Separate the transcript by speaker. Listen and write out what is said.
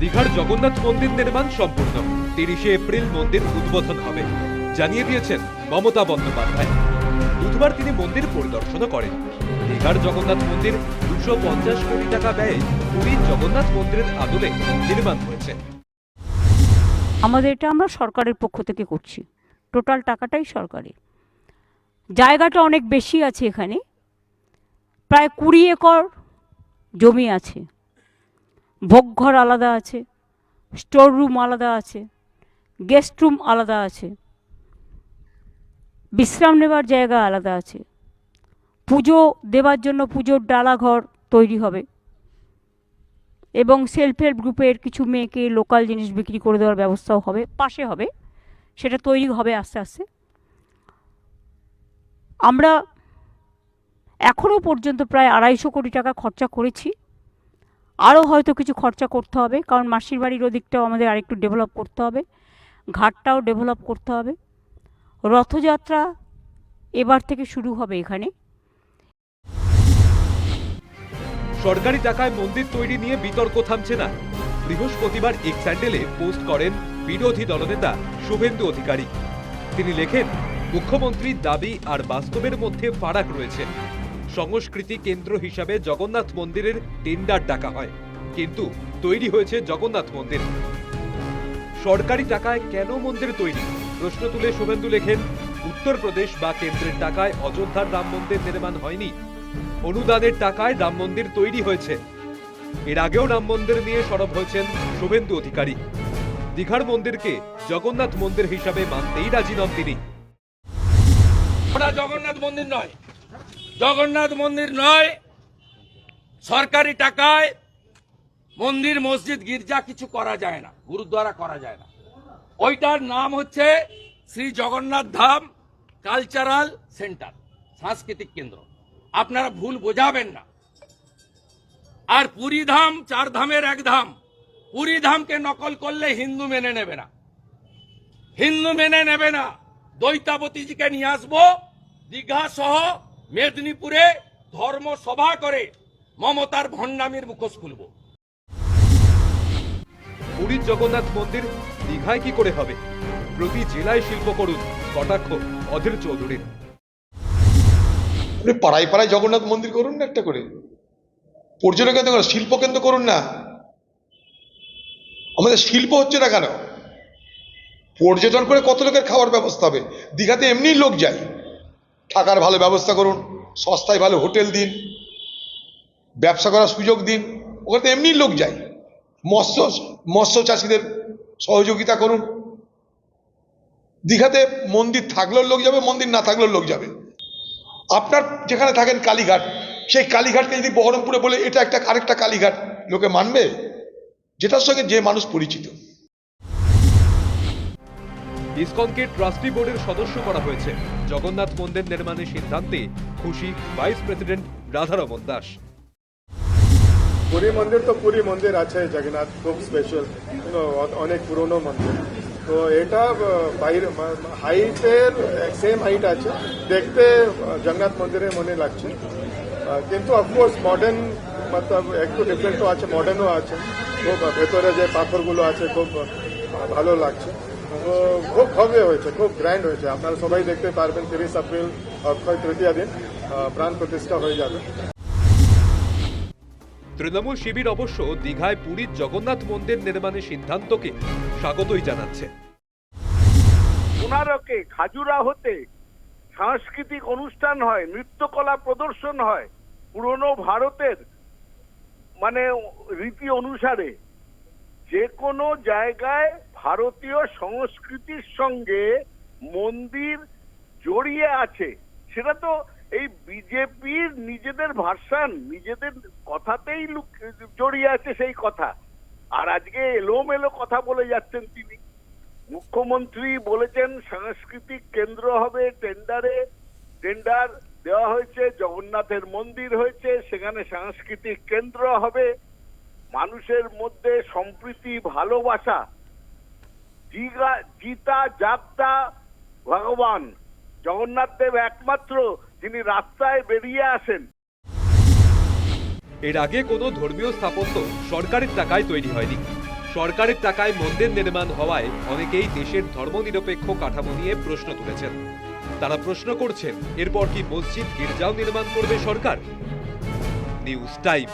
Speaker 1: দীঘার জগন্নাথ মন্দির নির্মাণ সম্পূর্ণ। তিরিশে এপ্রিল মন্দির উদ্বোধন হবে। জানিয়ে দিয়েছেন মমতা বন্দ্যোপাধ্যায়। বুধবার তিনি মন্দির পরিদর্শনও করেন। দীঘার জগন্নাথ মন্দির দুশো পঞ্চাশ কোটি টাকা ব্যয়ে পুরীর জগন্নাথ মন্দিরের আদলে নির্মাণ হয়েছে।
Speaker 2: আমাদের এটা আমরা সরকারের পক্ষ থেকে করছি। টোটাল টাকাটাই সরকারি জায়গাটা অনেক বেশি আছে এখানে। প্রায় কুড়ি একর জমি আছে। ভোগঘর আলাদা আছে স্টোর রুম আলাদা আছে গেস্ট রুম আলাদা আছে, বিশ্রাম নেবার জায়গা আলাদা আছে। পুজো দেবার জন্য পুজোর ডালাঘর তৈরি হবে এবং সেলফ হেল্প গ্রুপের কিছু মেয়েকে লোকাল জিনিস বিক্রি করে দেওয়ার ব্যবস্থাও হবে, পাশে হবে, সেটা তৈরি হবে আস্তে আস্তে। আমরা এখনও পর্যন্ত প্রায় আড়াইশো কোটি টাকা খরচা করেছি। আরও হয়তো কিছু খরচা করতে হবে, কারণ মাসির বাড়ির ওদিকটাও আমাদের আরেকটু ডেভেলপ করতে হবে, ঘাটটাও ডেভেলপ করতে হবে। রথযাত্রা এবার থেকে শুরু হবে এখানে।
Speaker 1: সরকারি টাকায় মন্দির তৈরি নিয়ে বিতর্ক থামছে না। বৃহস্পতিবার এক স্যান্ডেলে পোস্ট করেন বিরোধী দলনেতা শুভেন্দু অধিকারী। তিনি লেখেন, মুখ্যমন্ত্রীর দাবি আর বাস্তবের মধ্যে ফারাক রয়েছে। সংস্কৃতি কেন্দ্র হিসাবে জগন্নাথ মন্দিরের টেন্ডার ডাকা হয়। কিন্তু তৈরি হয়েছে জগন্নাথ মন্দির। সরকারি টাকায় কেন মন্দির তৈরি? প্রশ্ন তুলে শুভেন্দু লেখেন উত্তরপ্রদেশ বা কেন্দ্রের টাকায় অযোধ্যার রাম মন্দির নির্মাণ হয়নি। অনুদানের টাকায় রাম মন্দির তৈরি হয়েছে। এর আগেও রাম মন্দির নিয়ে সরব হয়েছেন শুভেন্দু অধিকারী। দীঘার মন্দিরকে জগন্নাথ মন্দির হিসাবে মানতেই রাজি নন তিনি।
Speaker 3: জগন্নাথ মন্দির নয়। জগন্নাথ মন্দির নয়, সরকারি টাকায় মন্দির, মসজিদ, গির্জা কিছু করা যায় না, গুরুদ্বারা করা যায় না। ওইটার নাম হচ্ছে শ্রী জগন্নাথ ধাম কালচারাল সেন্টার, সাংস্কৃতিক কেন্দ্র। আপনারা ভুল বোঝাবেন না। আর পুরী ধাম, চার ধামের এক ধাম। পুরী ধামকে নকল করলে হিন্দু মেনে নেবে না। হিন্দু মেনে নেবে না। দৈতাবতীজিকে নিয়ে আসব, দীঘা সহ মেদিনীপুরে ধর্ম সভা করে মমতার ভণ্ডামির মুখোশ খুলবো।
Speaker 1: পুরীর জগন্নাথ মন্দির দীঘায় কি করে হবে? প্রতি জেলায় শিল্প করুন কটাক্ষ অধীর চৌধুরীর
Speaker 4: আপনি পাড়ায় পাড়ায় জগন্নাথ মন্দির করুন না একটা করে? পর্যটন কেন্দ্র করুন শিল্প কেন্দ্র করুন না? আমাদের শিল্প হচ্ছে না কেন? পর্যটন করে কত লোকের খাওয়ার ব্যবস্থা হবে? দীঘাতে এমনি লোক যায়। থাকার ভালো ব্যবস্থা করুন, সস্তায় ভালো হোটেল দিন, ব্যবসা করার সুযোগ দিন, ওখানে তো এমনি লোক যায়। মৎস্য মৎস্য চাষিদের সহযোগিতা করুন। দীঘাতে মন্দির থাকলেও লোক যাবে, মন্দির না থাকলেও লোক যাবে। আপনার যেখানে থাকেন কালীঘাট, সেই কালীঘাটকে যদি বহরমপুরে বলে, এটা একটা, আরেকটা কালীঘাট, লোকে মানবে? যেটার সঙ্গে যে মানুষ পরিচিত।
Speaker 1: ইসকনকে ট্রাস্টি বোর্ডের সদস্য করা হয়েছে। জগন্নাথ মন্দির নির্মাণের সিদ্ধান্তে খুশি ভাইস প্রেসিডেন্ট রাধারমন দাস।
Speaker 5: পুরী মন্দির তো পুরী মন্দির আছে, জগন্নাথ, খুব স্পেশাল অনেক পুরনো মন্দির। তো এটা বাইরে হাইটের সেম হাইট আছে। দেখতে জগন্নাথ মন্দিরের মনে লাগছে। কিন্তু অফকোর্স মডার্ন মতলব একটু ডিফারেন্ট তো আছে মডার্নও আছে। খুব ভেতরে যে পাথরগুলো আছে, খুব ভালো লাগছে। খুব ভব্য হয়েছে খুব গ্র্যান্ড হয়েছে। আপনারা সবাই দেখতে পারবেন তিরিশ এপ্রিল অক্ষয় তৃতীয় দিন প্রাণ প্রতিষ্ঠা হয়ে যাবে।
Speaker 1: তৃণমূল শিবির অবশ্য দীঘায় পুরীর জগন্নাথ মন্দির নির্মাণের সিদ্ধান্তকে স্বাগতই জানাচ্ছে।
Speaker 6: কোনারকে খাজুরাহোতে সাংস্কৃতিক অনুষ্ঠান হয় নৃত্যকলা প্রদর্শন হয় পুরনো ভারতের মানে রীতি অনুসারে যে কোনো জায়গায় ভারতীয় সংস্কৃতির সঙ্গে মন্দির জড়িয়ে আছে। সেটা তো এই বিজেপির নিজেদের ভার্সান, নিজেদের কথাতেই জড়িয়ে আছে সেই কথা। আর আজকে এলোমেলো কথা বলে যাচ্ছেন তিনি। মুখ্যমন্ত্রী বলেছেন, সাংস্কৃতিক কেন্দ্র হবে টেন্ডারে। টেন্ডার দেওয়া হয়েছে, জগন্নাথের মন্দির হয়েছে, সেখানে সাংস্কৃতিক কেন্দ্র হবে। মানুষের মধ্যে সম্প্রীতি, ভালোবাসা জিগা, জিতা যাত্রা ভগবান। জগন্নাথ দেব একমাত্র যিনি রাস্তায় বেরিয়ে আসেন।
Speaker 1: এর আগে কোনো ধর্মীয় স্থাপত্য সরকারের টাকায় তৈরি হয়নি। সরকারের টাকায় মন্দির নির্মাণ হওয়ায় অনেকেই দেশের ধর্মনিরপেক্ষ কাঠামো নিয়ে প্রশ্ন তুলেছেন। তারা প্রশ্ন করছেন, এরপর কি মসজিদ গির্জাও নির্মাণ করবে সরকার? News time.